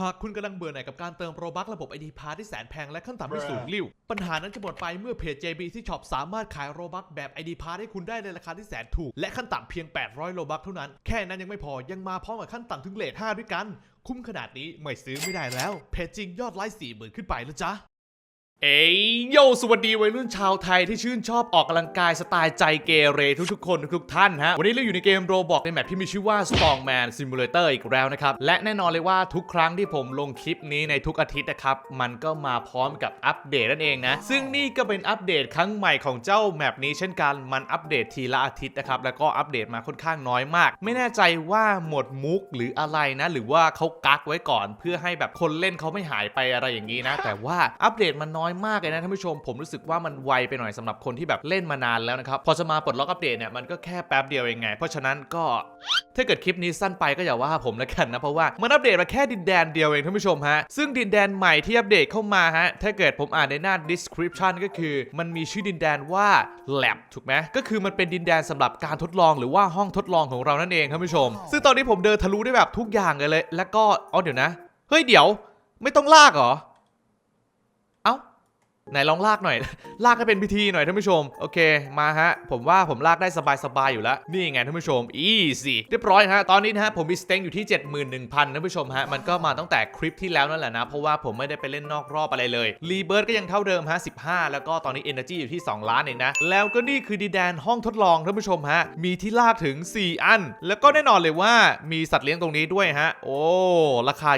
หากคุณกำลังเบื่อหน่ายกับการเติมโรบัคระบบ ID p a s s ที่แสนแพงและขั้นต่ำที่สูงลิ่วปัญหานั้นจะหมดไปเมื่อเพจ JB ที่ช็อปสามารถขายโรบัคแบบ ID p a s s ให้คุณได้ในราคาที่แสนถูก และขั้นต่ำเพียง 800 โรบัคเท่านั้น แค่นั้นยังไม่พอยังมาพร้อมกับขั้นต่ำถึงเลท5ด้วยกัน คุ้มขนาดนี้ไม่ซื้อไม่ได้แล้วเพจจริงยอดไลค์4 0,000 ขึ้นไปแล้วจ้ะ เอ้ยโยสวัสดีวัยรุ่นชาวไทยที่ชื่นชอบออกกำลังกายสไตล์ใจเกเรทุกๆคนทุกๆท่านฮะ วันนี้เราอยู่ในเกมโรบอกในแมปที่มีชื่อว่า Strongman Simulator อีกแล้วนะครับ และแน่นอนเลยว่าทุกครั้งที่ผมลงคลิปนี้ในทุกอาทิตย์นะครับ มันก็มาพร้อมกับอัปเดตนั่นเองนะ ซึ่งนี่ก็เป็นอัปเดตครั้งใหม่ของเจ้าแมปนี้เช่นกันมันอัปเดตทีละอาทิตย์นะครับแล้วก็อัปเดตมาค่อนข้างน้อยมาก ไม่แน่ใจว่าหมดมุกหรืออะไรนะ หรือว่าเขากักไว้ก่อน เพื่อให้แบบคนเล่นเขาไม่หายไปอะไรอย่างนี้นะ แต่ว่าอัปเดตมันน้อยมากเลยนะท่านผู้ชม ผมรู้สึกว่ามันไวไปหน่อยสำหรับคนที่แบบเล่นมานานแล้วนะครับ พอจะมาปลดล็อกอัปเดตเนี่ยมันก็แค่แป๊บเดียวเองไง เพราะฉะนั้นก็ถ้าเกิดคลิปนี้สั้นไปก็อย่าว่าผมแล้วกันนะ เพราะว่ามันอัปเดตมาแค่ดินแดนเดียวเองท่านผู้ชมฮะ ซึ่งดินแดนใหม่ที่อัปเดตเข้ามาฮะ ถ้าเกิดผมอ่านในหน้า description ก็คือ มันมีชื่อดินแดนว่า lab ถูกไหมก็คือมันเป็นดินแดนสำหรับการทดลองหรือว่าห้องทดลองของเรานั่นเองท่านผู้ชม ซึ่งตอนนี้ผมเดินทะลุได้แบบทุกอย่างเลยเลยแล้วก็อ๋อเดี๋ยวนะ เฮ้ยเดี๋ยว ไม่ต้องลากเหรอ ไหนลองลากหน่อย ลากให้เป็นพิธีหน่อยท่านผู้ชม โอเค มาฮะ ผมว่าผมลากได้สบายๆอยู่แล้ว นี่ไงท่านผู้ชมอีสิเรียบร้อยฮะ ตอนนี้นะฮะ ผมมีสเต็งอยู่ที่ 71,000ท่านผู้ชมฮะ มันก็มาตั้งแต่คลิปที่แล้วนั่นแหละนะ เพราะว่าผมไม่ได้ไปเล่นนอกรอบอะไรเลย รีเบิร์ดก็ยังเท่าเดิมฮะ 15 แล้วก็ตอนนี้ Energy อยู่ที่ 2 ล้านเองนะ แล้วก็นี่คือดีแดนห้องทดลองท่านผู้ชมฮะ มีที่ลากถึง 4 อัน แล้วก็แน่นอนเลยว่ามีสัตว์เลี้ยงตรงนี้ด้วยฮะ โอ้ ราคา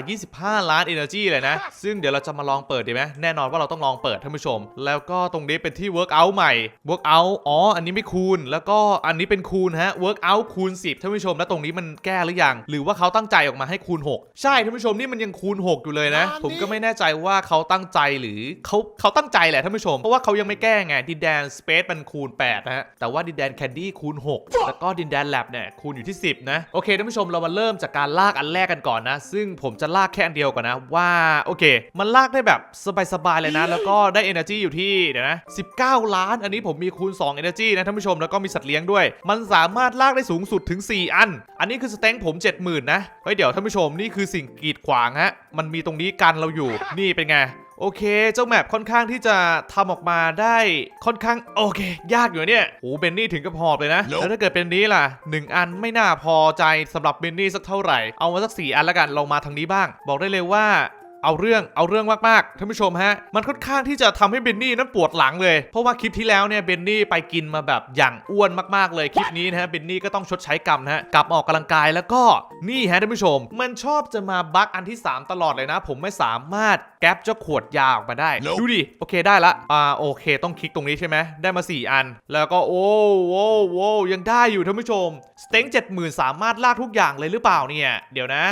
25 ล้าน Energy เลยนะ ซึ่งเดี๋ยวเราจะมาลองเปิดดีไหมแน่นอนว่าเราต้องลองเปิดท่านผู้ชม แล้วก็ตรงนี้เป็นที่ Workout ใหม่ Workout อ๋อ อันนี้ไม่คูณ แล้วก็อันนี้เป็นคูณฮะ Workout คูณ 10ท่านผู้ชม แล้วตรงนี้มันแก้หรือยัง หรือว่าเขาตั้งใจออกมาให้คูณ 6 ใช่ท่านผู้ชมนี่มันยังคูณ 6 อยู่เลยนะ ผมก็ไม่แน่ใจว่าเขาตั้งใจหรือเขาเขาตั้งใจแหละท่านผู้ชม เพราะว่าเขายังไม่แก้ไง ดินแดน Space มันคูณ8นะฮะ แต่ว่าดินแดน Candy คูณ 6 แล้วก็ดินแดน Lab เนี่ยคูณอยู่ที่ 10 นะ โอเคท่านผู้ชมเรามาเริ่มจากการลากอันแรกกันก่อนนะ ซึ่งผมจะลากแค่อันเดียวก่อนนะว่าโอเค มันลากได้แบบสบายๆเลยนะ แล้วก็ได้ Energy อยู่ที่เดี๋ยวนะ 19 ล้าน อันนี้ผมมีคูณ 2 Energy นะท่านผู้ชมแล้วก็มีสัตว์เลี้ยงด้วย มันสามารถลากได้สูงสุดถึง 4 อัน อันนี้คือสเต็งผม 70,000 นะ เฮ้ยเดี๋ยวท่านผู้ชมนี่คือสิ่งกีดขวางฮะ มันมีตรงนี้กันเราอยู่ นี่เป็นไงโอเค เจ้าแมปค่อนข้างที่จะทำออกมาได้ค่อนข้างโอเค ยากอยู่เนี่ยโอ้เบนนี่ถึงกับหอบเลยนะแล้วถ้าเกิดเป็นนี้ล่ะหนึ่งอันไม่น่าพอใจสำหรับเบนนี่สักเท่าไหร่ เอามาสักสี่อันละกัน เรามาทางนี้บ้าง บอกได้เลยว่า เอาเรื่องเอาเรื่องมากๆท่านผู้ชมฮะ มันค่อนข้างที่จะทำให้เบนนี่นั้นปวดหลังเลย เพราะว่าคลิปที่แล้วเนี่ยเบนนี่ไปกินมาแบบอย่างอ้วนมากๆเลยคลิปนี้นะฮะเบนนี่ก็ต้องชดใช้กรรมนะฮะกลับมาออกกำลังกายแล้วก็นี่ฮะท่านผู้ชม มันชอบจะมาบั๊กอันที่ 3 ตลอดเลยนะ ผมไม่สามารถแก๊ปเจ้าขวดยาออกมาได้ ดูดิโอเคได้ละอ่าโอเค ต้องคลิกตรงนี้ใช่ไหมได้มา 4 อัน แล้วก็โอ้โว้โว้ยังได้อยู่ท่านผู้ชมสเต็งเจ็ดหมื่นสามารถลากทุกอย่างเลยหรือเปล่าเนี่ยเดี๋ยวนะ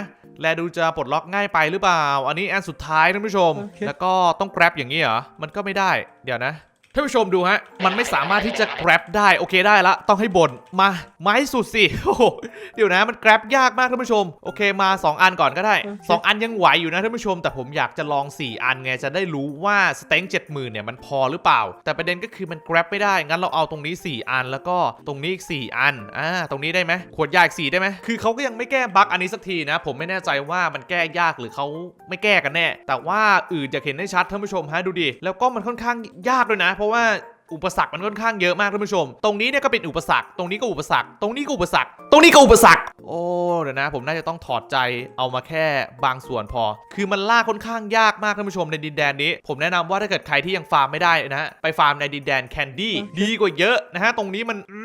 แลดูจะปลดล็อกง่ายไปหรือเปล่า อันนี้อันสุดท้ายท่านผู้ชมโอเคแล้วก็ต้อง grab อย่างนี้เหรอ มันก็ไม่ได้ เดี๋ยวนะ ท่านผู้ชมดูฮะ มันไม่สามารถที่จะ grab ได้ โอเคได้ละ ต้องให้บนมา ไม้สุดสิ โอ้โห เดี๋ยวนะ มัน grab ยากมากท่านผู้ชม โอเคมา 2 อันก่อนก็ได้โอเค2อันยังไหวอยู่นะท่านผู้ชม แต่ผมอยากจะลอง 4 อันไง จะได้รู้ว่าสเต็ง70,000เนี่ยมันพอหรือเปล่า แต่ประเด็นก็คือมัน grab ไม่ได้ งั้นเราเอาตรงนี้ 4 อัน แล้วก็ตรงนี้อีก 4 อัน อ่า ตรงนี้ได้ไหมขวดยาอีก4ได้ไหมคือเขาก็ยังไม่แก้บั๊กอันนี้สักทีนะ ผมไม่แน่ใจว่ามันแก้ยากหรือเขาไม่แก้กันแน่ แต่ว่าอื่นอยากเห็นได้ชัดท่านผู้ชมฮะดูดิ แล้วก็มันค่อนข้างยากด้วยนะเพราะว่าอุปสรรคมันค่อนข้างเยอะมากท่านผู้ชม ตรงนี้เนี่ยก็เป็นอุปสรรค ตรงนี้ก็อุปสรรค ตรงนี้ก็อุปสรรค ตรงนี้ก็อุปสรรค โอ้เดี๋ยวนะ ผมน่าจะต้องถอดใจเอามาแค่บางส่วนพอ คือมันล่าค่อนข้างยากมากท่านผู้ชมในดินแดนนี้ ผมแนะนำว่าถ้าเกิดใครที่ยังฟาร์มไม่ได้นะ ไปฟาร์มในดินแดนแคนดี้ดีกว่าเยอะนะฮะ ตรงนี้มันอื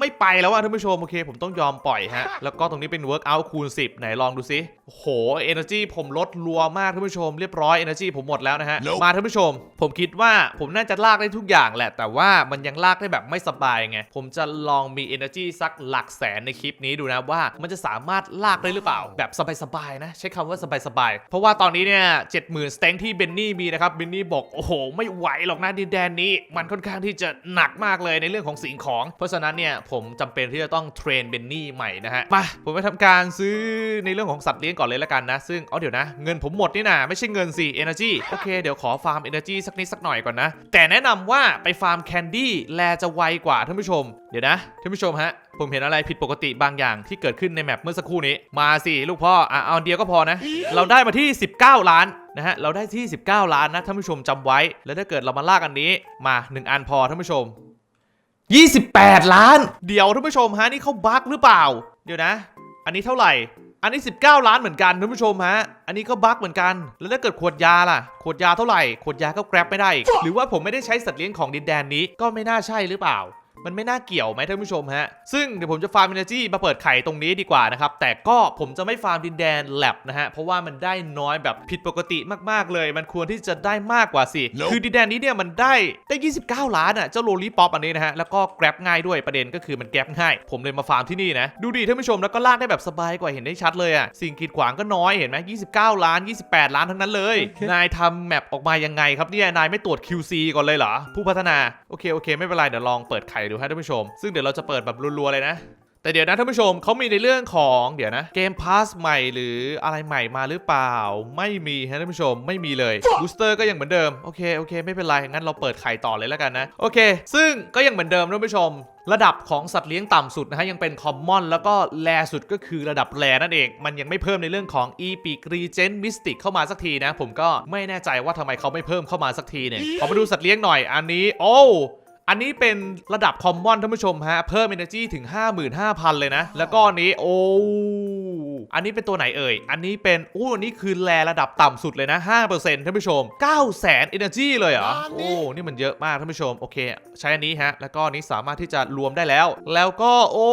ไม่ไปแล้วอะท่านผู้ชมโอเค ผมต้องยอมปล่อยฮะ แล้วก็ตรงนี้เป็น workout คูณ 10 ไหนลองดูซิโอ้โห energy ผมลดรัวมากท่านผู้ชมเรียบร้อย energy ผมหมดแล้วนะฮะ Nope มาท่านผู้ชม ผมคิดว่าผมน่าจะลากได้ทุกอย่างแหละ แต่ว่ามันยังลากได้แบบไม่สบายไง ผมจะลองมี energy สักหลักแสนในคลิปนี้ดูนะว่ามันจะสามารถลากได้หรือเปล่า แบบสบายๆนะ ใช้คำว่าสบายๆ เพราะว่าตอนนี้เนี่ยเจ็ดหมื่นสเต็งที่เบนนี่มีนะครับเบนนี่บอกโอ้โห ไม่ไหวหรอกนะดินแดนนี้ มันค่อนข้างที่จะหนักมากเลยในเรื่องของสิ่งของ เพราะฉะนั้นเนี่ยผมจำเป็นที่จะต้องเทรนเบนนี่ใหม่นะฮะมาผมไปทำการซื้อในเรื่องของสัตว์เลี้ยงก่อนเลยละกันนะ ซึ่งเอาเดี๋ยวนะ เงินผมหมดนี่นะไม่ใช่เงินสิ Energy โอเคเดี๋ยวขอฟาร์ม Energy สักนิดสักหน่อยก่อนนะ แต่แนะนำว่าไปฟาร์มแคนดี้แลจะไวกว่าท่านผู้ชม เดี๋ยวนะท่านผู้ชมฮะผมเห็นอะไรผิดปกติบางอย่างที่เกิดขึ้นในแมปเมื่อสักครู่นี้มาสิลูกพ่ออะเอาอันเดียวก็พอนะ เราได้มาที่ 19 ล้านนะฮะเราได้ที่ 19 ล้านนะท่านผู้ชมจำไว้ แล้วถ้าเกิดเรามาลากอันนี้มา 1 อันพอท่านผู้ชม 28 ล้าน เดี๋ยวท่านผู้ชมฮะนี่เขาบั๊กหรือเปล่า เดี๋ยวนะ อันนี้เท่าไหร่ อันนี้ 19 ล้านเหมือนกันท่านผู้ชมฮะ อันนี้ก็บั๊กเหมือนกัน แล้วถ้าเกิดขวดยาล่ะ ขวดยาเท่าไหร่ ขวดยาก็แกร็บไม่ได้ หรือว่าผมไม่ได้ใช้สัตว์เลี้ยงของดินแดนนี้ ก็ไม่น่าใช่หรือเปล่า มันไม่น่าเกี่ยวไหมท่านผู้ชมฮะ ซึ่งเดี๋ยวผมจะฟาร์ม Energy มาเปิดไข่ตรงนี้ดีกว่านะครับ แต่ก็ผมจะไม่ฟาร์มดินแดนแลบนะฮะ เพราะว่ามันได้น้อยแบบผิดปกติมากๆเลย มันควรที่จะได้มากกว่าสิ Nope คือดินแดนนี้เนี่ยมันได้ได้ 29 ล้านอะ เจ้าโลลีป๊อปอันนี้นะฮะ แล้วก็แกร็บง่ายด้วยประเด็นก็คือมันแกร็บง่าย ผมเลยมาฟาร์มที่นี่นะ ดูดีท่านผู้ชมแล้วก็ลากได้แบบสบายกว่าเห็นได้ชัดเลยอะ สิ่งกีดขวางก็น้อยเห็นไหม29 ล้าน 28 ล้านทั้งนั้นเลยนายทำแมปออกมายังไงครับเนี่ย นายไม่ตรวจ QC ก่อนเลยเหรอ ผู้พัฒนา โอเค โอเค ไม่เป็นไร เดี๋ยวลองเปิดไข่ดูฮะท่านผู้ชม ซึ่งเดี๋ยวเราจะเปิดแบบรัวๆเลยนะ แต่เดี๋ยวนะท่านผู้ชมเขามีในเรื่องของเดี๋ยวนะเกมพาสใหม่หรืออะไรใหม่มาหรือเปล่า ไม่มีฮะท่านผู้ชมไม่มีเลยบูสเตอร์ก็ยังเหมือนเดิมโอเคโอเค ไม่เป็นไรงั้นเราเปิดไข่ต่อเลยแล้วกันนะโอเค ซึ่งก็ยังเหมือนเดิมท่านผู้ชมระดับของสัตว์เลี้ยงต่ำสุดนะฮะยังเป็นคอมมอนแล้วก็แลสุดก็คือระดับแลนั่นเอง มันยังไม่เพิ่มในเรื่องของ e p i c Regent Mystic เข้ามาสักทีนะ ผมก็ไม่แน่ใจว่าทำไมเขาไม่เพิ่มเข้ามาสักทีเนี่ยขอมาดูสัตว์เลี้ยงหน่อยอันนี้ โอ้ อันนี้เป็นระดับคอมมอนท่านผู้ชมฮะ เพิ่ม Energy ถึง 55,000 เลยนะ แล้วก็อันนี้โอ้ อันนี้เป็นตัวไหนเอ่ย อันนี้เป็นโอ้อันนี้คือแลระดับต่ำสุดเลยนะ5%ท่านผู้ชม900,000 Energy เลยเหรอ โอ้ นี่มันเยอะมากท่านผู้ชม โอเค ใช้อันนี้ฮะ แล้วก็อันนี้สามารถที่จะรวมได้แล้ว แล้วก็โอ้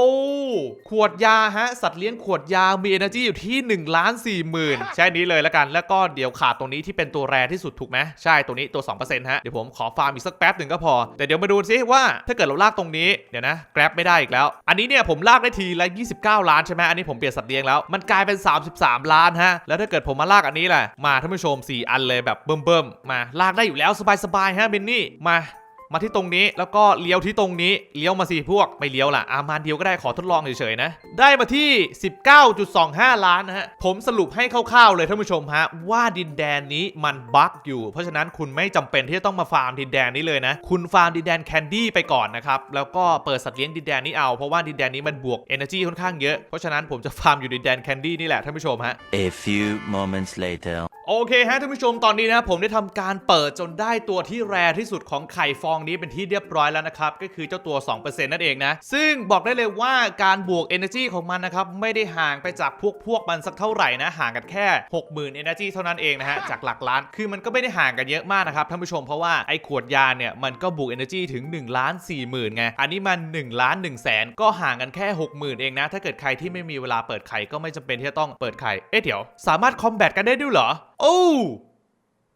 ขวดยาฮะ สัตว์เลี้ยงขวดยา มี Energy อยู่ที่1ล้าน4หมื่นใช้อันนี้เลยแล้วกัน แล้วก็เดี๋ยวขาดตรงนี้ที่เป็นตัวแรที่สุดถูกไหมใช่ ตัวนี้ตัว 2%ฮะ เดี๋ยวผมขอฟาร์มอีกสักแป๊บหนึ่งก็พอ แต่เดี๋ยวมาดูซิว่าถ้าเกิดเราลากตรงนี้ เดี๋ยวนะ แกร็บไม่ได้อีกแล้ว อันนี้เนี่ยผมลากได้ทีละ29 ล้านใช่ไหมอันนี้ผมเปลี่ยนสัตว์เลี้ยงแล้วมัันกลายเป็น 33 ล้านฮะ แล้วถ้าเกิดผมมาลากอันนี้แหละ มาท่านผู้ชม 4 อันเลยแบบเบิ่มๆ มาลากได้อยู่แล้วสบายๆ ฮะเบนนี่ มา มาที่ตรงนี้แล้วก็เลี้ยวที่ตรงนี้เลี้ยวมาสิพวกไม่เลี้ยวล่ะอามาเดียวก็ได้ขอทดลองเฉยๆนะ ได้มาที่ 19.25 ล้านนะฮะผมสรุปให้คร่าวๆเลยท่านผู้ชมฮะว่าดินแดนนี้มันบั๊กอยู่ เพราะฉะนั้นคุณไม่จำเป็นที่จะต้องมาฟาร์มดินแดนนี้เลยนะ คุณฟาร์มดินแดนแคนดี้ไปก่อนนะครับแล้วก็เปิดสัตว์เลี้ยงดินแดนนี้เอาเพราะว่าดินแดนนี้มันบวก Energy ค่อนข้างเยอะเพราะฉะนั้นผมจะฟาร์มอยู่ดินแดนแคนดี้นี่แหละท่านผู้ชมฮะ A few moments later. โอเคฮะท่านผู้ชมตอนนี้นะครับผมได้ทำการเปิดจนได้ตัวที่แรที่สุดของไข่ฟองนี้เป็นที่เรียบร้อยแล้วนะครับ ก็คือเจ้าตัว 2%นั่นเองนะ ซึ่งบอกได้เลยว่าการบวก Energy ของมันนะครับ ไม่ได้ห่างไปจากพวกพวกมันสักเท่าไหร่นะ ห่างกันแค่ 60,000 Energy เท่านั้นเองนะฮะ จากหลักล้าน คือมันก็ไม่ได้ห่างกันเยอะมากนะครับท่านผู้ชมเพราะว่าไอ้ขวดยาเนี่ยมันก็บวก Energy ถึง1ล้าน4หมื่นไงอันนี้มัน1ล้าน1แสนก็ห่างกันแค่ 60,000 เองนะถ้าเกิดใครที่ไม่มีเวลาเปิดไข่ก็ไม่จำเป็นที่จะต้องเปิดไข่เอ๊ะเดี๋ยว สามารถคอมแบทกันได้ด้วยเหรอโอ้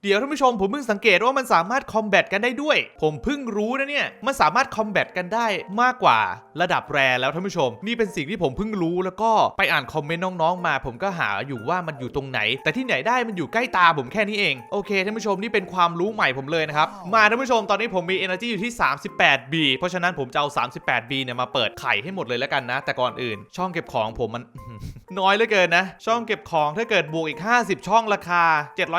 เดี๋ยวท่านผู้ชมผมเพิ่งสังเกตว่ามันสามารถคอมแบทกันได้ด้วย ผมเพิ่งรู้นะเนี่ย มันสามารถคอมแบทกันได้มากกว่าระดับแรแล้วท่านผู้ชม นี่เป็นสิ่งที่ผมเพิ่งรู้แล้วก็ไปอ่านคอมเมนต์น้องๆมา ผมก็หาอยู่ว่ามันอยู่ตรงไหน แต่ที่ไหนได้มันอยู่ใกล้ตาผมแค่นี้เอง โอเคท่านผู้ชมนี่เป็นความรู้ใหม่ผมเลยนะครับ มาท่านผู้ชมตอนนี้ผมมี energy อยู่ที่ 38B เพราะฉะนั้นผมจะเอา 38B เนี่ยมาเปิดไข่ให้หมดเลยแล้วกันนะ แต่ก่อนอื่น ช่องเก็บของผมมัน น้อยเหลือเกินนะ ช่องเก็บของถ้าเกิดบวกอีก 50 ช่องราคา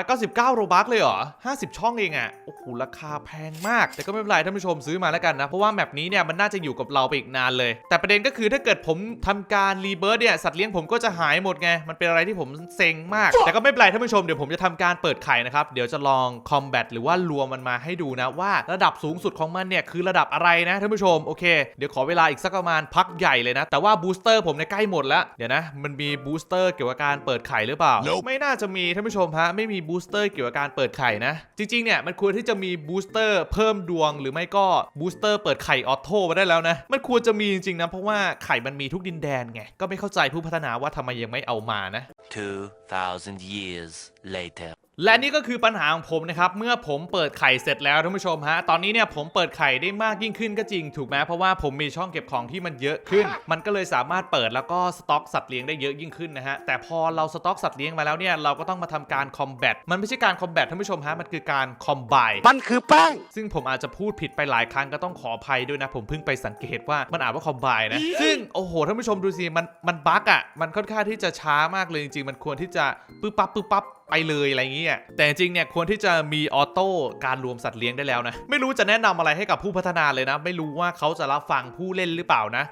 799 โรบัคเลยเหรอ 50 ช่องเองอะโอ้โห ราคาแพงมาก แต่ก็ไม่เป็นไรท่านผู้ชมซื้อมาแล้วกันนะ เพราะว่าแมปนี้เนี่ยมันน่าจะอยู่กับเราไปอีกนานเลย แต่ประเด็นก็คือถ้าเกิดผมทำการรีเบิร์ดเนี่ย สัตว์เลี้ยงผมก็จะหายหมดไง มันเป็นอะไรที่ผมเซ็งมาก แต่ก็ไม่เป็นไรท่านผู้ชมเดี๋ยวผมจะทำการเปิดไข่นะครับ เดี๋ยวจะลองคอมแบทหรือว่ารวมมันมาให้ดูนะว่าระดับสูงสุดของมันเนี่ยคือระดับอะไรนะท่านผู้ชม โอเค เดี๋ยวขอเวลาอีกสักประมาณพักใหญ่เลยนะ แต่ว่าบูสเตอร์ผมเนี่ยใกล้หมดแล้ว เดี๋ยวนะ มันมีบูสเตอร์เกี่ยวกับการเปิดไข่หรือเปล่า Nope ไม่น่าจะมีท่านผู้ชมฮะไม่มีบูสเตอร์เกี่ยวกับการเปิดไข่นะ จริงๆเนี่ยมันควรที่จะมีบูสเตอร์เพิ่มดวงหรือไม่ก็บูสเตอร์เปิดไข่ออโต้มาได้แล้วนะมันควรจะมีจริงๆนะเพราะว่าไข่มันมีทุกดินแดนไงก็ไม่เข้าใจผู้พัฒนาว่าทำไมยังไม่เอามานะ 2,000 years later. และนี่ก็คือปัญหาของผมนะครับ เมื่อผมเปิดไข่เสร็จแล้วท่านผู้ชมฮะ ตอนนี้เนี่ยผมเปิดไข่ได้มากยิ่งขึ้นก็จริงถูกไหมเพราะว่าผมมีช่องเก็บของที่มันเยอะขึ้น มันก็เลยสามารถเปิดแล้วก็สต็อกสัตว์เลี้ยงได้เยอะยิ่งขึ้นนะฮะ แต่พอเราสต็อกสัตว์เลี้ยงมาแล้วเนี่ยเราก็ต้องมาทำการคอมแบท มันไม่ใช่การคอมแบทท่านผู้ชมฮะ มันคือการคอมไบมันคือแป้ง ซึ่งผมอาจจะพูดผิดไปหลายครั้งก็ต้องขออภัยด้วยนะ ผมเพิ่งไปสังเกตว่ามันอ่านว่าคอมไบนะ ซึ่งโอ้โหท่านผู้ชมดูสิ มันมันบั๊กอะ มันค่อนข้างที่จะช้ามากเลยจริงๆ มันควรที่จะปึ๊บปั๊บปึ๊บปั๊บ ไปเลยอะไรอย่างเงี้ยแต่จริงเนี่ยควรที่จะมีออโต้การรวมสัตว์เลี้ยงได้แล้วนะ ไม่รู้จะแนะนำอะไรให้กับผู้พัฒนาเลยนะ ไม่รู้ว่าเขาจะรับฟังผู้เล่นหรือเปล่านะ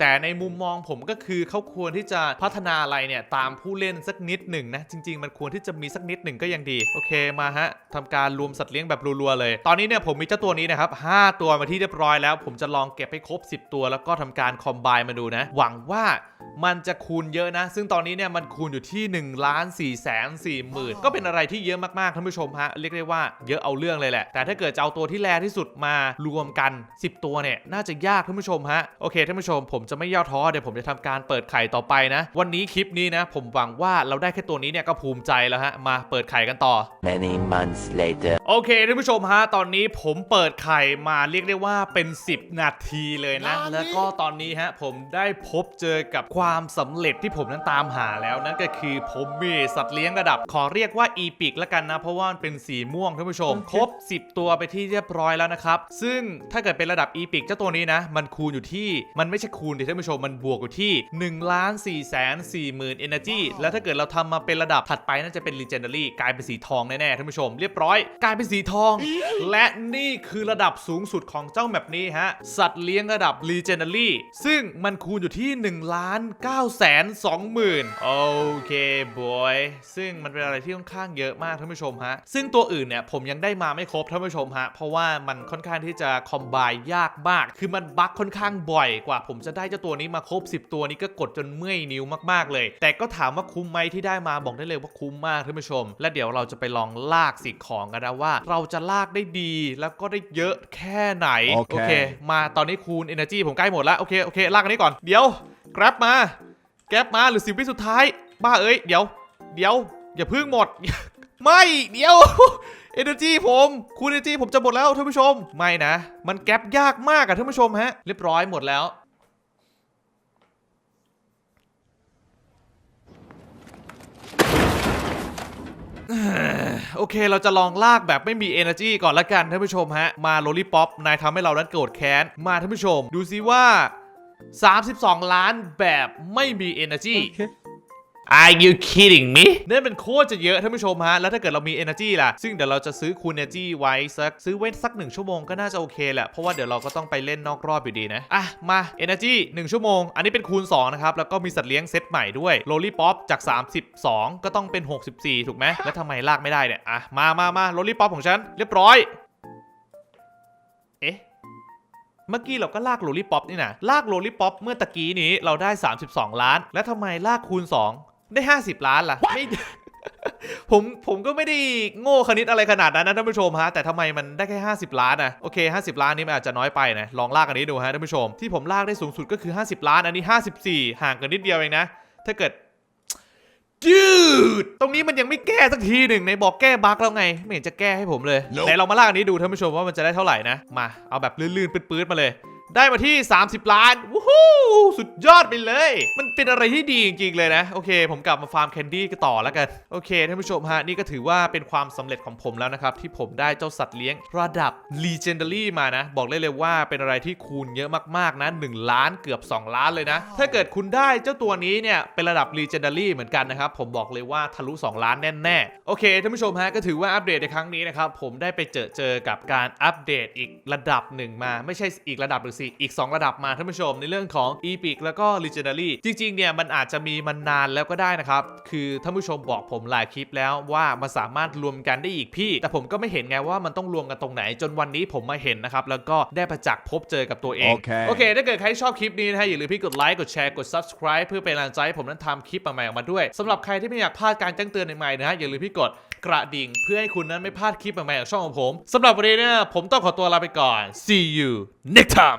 แต่ในมุมมองผมก็คือเขาควรที่จะพัฒนาอะไรเนี่ยตามผู้เล่นสักนิดหนึ่งนะ จริง ๆ มันควรที่จะมีสักนิดหนึ่งก็ยังดี โอเคมาฮะทำการรวมสัตว์เลี้ยงแบบรัวๆเลย ตอนนี้เนี่ยผมมีเจ้าตัวนี้นะครับ5ตัวมาที่เรียบร้อยแล้ว ผมจะลองเก็บให้ครบ 10 ตัว แล้วก็ทำการคอมไบมาดูนะ หวังว่า มันจะคูณเยอะนะ ซึ่งตอนนี้เนี่ยมันคูณอยู่ที่1ล้าน4แสน4หมื่นก็เป็นอะไรที่เยอะมากๆท่านผู้ชมฮะเรียกได้ว่าเยอะเอาเรื่องเลยแหละ แต่ถ้าเกิดจะเอาตัวที่แรที่สุดมารวมกัน 10 ตัวเนี่ยน่าจะยากท่านผู้ชมฮะโอเคท่านผู้ชม ผมจะไม่ย่อท้อเดี๋ยวผมจะทำการเปิดไข่ต่อไปนะ วันนี้คลิปนี้นะ ผมหวังว่าเราได้แค่ตัวนี้เนี่ยก็ภูมิใจแล้วฮะมาเปิดไข่กันต่อ Many months later. โอเคท่านผู้ชมฮะตอนนี้ผมเปิดไข่มาเรียกได้ว่าเป็น 10 นาทีเลยนะ แล้วก็ตอนนี้ฮะผมได้พบเจอกับความสำเร็จที่ผมนั้นตามหาแล้วนั่นก็คือผมมีสัตว์เลี้ยงระดับ ขอเรียกว่าอีพิกแล้วกันนะ เพราะว่ามันเป็นสีม่วงท่านผู้ชม ครบ 10 ตัวไปที่เรียบร้อยแล้วนะครับ ซึ่งถ้าเกิดเป็นระดับอีพิกเจ้าตัวนี้นะ มันคูณอยู่ที่มันไม่ใช่คูณดิท่านผู้ชมมันบวกอยู่ที่1ล้าน4แสน4หมื่น energy แล้วถ้าเกิดเราทำมาเป็นระดับถัดไปน่าจะเป็น legendary กลายเป็นสีทองแน่ๆท่านผู้ชม เรียบร้อย กลายเป็นสีทอง และนี่คือระดับสูงสุดของเจ้าแมปนี้ฮะสัตว์เลี้ยงระดับ legendary ซึ่งมันคูณอยู่ที่1ล้าน9แสน2หมื่นโอเคบอยซึ่งมันเป็นอะไรที่ค่อนข้างเยอะมากท่านผู้ชมฮะ ซึ่งตัวอื่นเนี่ยผมยังได้มาไม่ครบท่านผู้ชมฮะ เพราะว่ามันค่อนข้างที่จะคอมไบยากมาก คือมันบั๊กค่อนข้างบ่อยกว่า ผมจะได้เจ้าตัวนี้มาครบ 10 ตัวนี้ก็กดจนเมื่อยนิ้วมากๆเลย แต่ก็ถามว่าคุ้มไหมที่ได้มาบอกได้เลยว่าคุ้มมากท่านผู้ชม และเดี๋ยวเราจะไปลองลากสิ่งของกันนะว่า เราจะลากได้ดีแล้วก็ได้เยอะแค่ไหนโอเค มาตอนนี้คูณ energy ผมใกล้หมดแล้วโอเคโอเคลากอันนี้ก่อนเดี๋ยว grab มา แก๊ปมาหรือสิบวิสุดท้าย บ้าเอ้ย เดี๋ยว เดี๋ยว อย่าพึ่งหมด ไม่เดี๋ยว Energy ผมคูณ Energy ผมจะหมดแล้วท่านผู้ชม ไม่นะ มันแก๊ปยากมากอะท่านผู้ชมฮะ เรียบร้อยหมดแล้วโอเค เราจะลองลากแบบไม่มี energy ก่อนละกันท่านผู้ชมฮะ มาโ o ลิป o อป นายทำให้เรานั้นโกรธแค้น มาท่านผู้ชม ดูซิว่า 32 ล้านแบบไม่มี energy Are you kidding me นั่นเป็นโคตรจะเยอะท่านผู้ชมฮะ แล้วถ้าเกิดเรามี energy ล่ะ ซึ่งเดี๋ยวเราจะซื้อคูณ energy ไว้สักซื้อไว้สัก1ชั่วโมงก็น่าจะโอเคแหละ เพราะว่าเดี๋ยวเราก็ต้องไปเล่นนอกรอบอยู่ดีนะ อะ มา energy 1 ชั่วโมง อันนี้เป็นคูณ 2 นะครับ แล้วก็มีสัตว์เลี้ยงเซตใหม่ด้วย lollipop จาก 32 ก็ต้องเป็น 64 ถูกไหม แล้วทำไมลากไม่ได้เนี่ย อะ มามามา lollipop ของฉัน เรียบร้อย เอ๊ะ เมื่อกี้เราก็ลากโ o ลิป o อปนี่นะลากโ o ลิป o อปเมื่อตะกี้นี้เราได้ 32 ล้าน แล้วทำไมลากคูณ 2 ได้ 50 ล้านล่ะไม่ผมผมก็ไม่ได้โง่คณิตอะไรขนาดนั้นนะท่านผู้ชมฮะแต่ทำไมมันได้แค่ 50 ล้านนะโอเค 50 ล้านนี้มันอาจจะน้อยไปนะลองลากอันนี้ดูฮะท่านผู้ชมที่ผมลากได้สูงสุดก็คือ 50 ล้านอันนี้ 54 ห่างกันนิดเดียวเองนะถ้าเกิด dude ตรงนี้มันยังไม่แก้สักทีหนึ่งในบอกแก้บั๊กแล้วไง ไม่เห็นจะแก้ให้ผมเลย Nope ไหนลองมาลากอันนี้ดูท่านผู้ชมว่ามันจะได้เท่าไหร่นะ มา เอาแบบลื่นๆปื๊ดๆมาเลย ได้มาที่ 30 ล้านวู้ฮู้สุดยอดไปเลย มันเป็นอะไรที่ดีจริงๆเลยนะ โอเค ผมกลับมาฟาร์มแคนดี้กันต่อแล้วกัน โอเคท่านผู้ชมฮะ นี่ก็ถือว่าเป็นความสำเร็จของผมแล้วนะครับ ที่ผมได้เจ้าสัตว์เลี้ยงระดับ Legendary มานะ บอกได้เลยว่าเป็นอะไรที่คูณเยอะมากๆนะ 1 ล้านเกือบ 2 ล้านเลยนะ ถ้าเกิดคุณได้เจ้าตัวนี้เนี่ยเป็นระดับ Legendary เหมือนกันนะครับ ผมบอกเลยว่าทะลุ 2 ล้านแน่ๆ โอเคท่านผู้ชมฮะก็ถือว่าอัปเดตในครั้งนี้นะครับผมได้ไปเจอเจอกับการอัปเดตอีกระดับหนึ่งมาไม่ใช่อีกระดับหรือสิอีก 2 ระดับมาท่านผู้ชมในเรื่องของ Epic แล้วก็ Legendary จริงๆเนี่ยมันอาจจะมีมันนานแล้วก็ได้นะครับ คือท่านผู้ชมบอกผมหลายคลิปแล้วว่ามันสามารถรวมกันได้อีกพี่ แต่ผมก็ไม่เห็นไงว่ามันต้องรวมกันตรงไหนจนวันนี้ผมมาเห็นนะครับ แล้วก็ได้ประจักษ์พบเจอกับตัวเองโอเคโอเค ถ้าเกิดใครชอบคลิปนี้นะฮะอย่าลืมพี่กดไลค์กดแชร์กด subscribe เพื่อเป็นกำลังใจให้ผมนั้นทำคลิปใหม่ๆออกมาด้วยสำหรับใครที่ไม่อยากพลาดการแจ้งเตือนใหม่ๆนะฮะอย่าลืมพี่กดกระดิ่ง เพื่อให้คุณนั้นไม่พลาดคลิปใหม่ๆของช่องของผมสำหรับวันนี้เนี่ยผมต้องขอตัวลาไปก่อน see you next time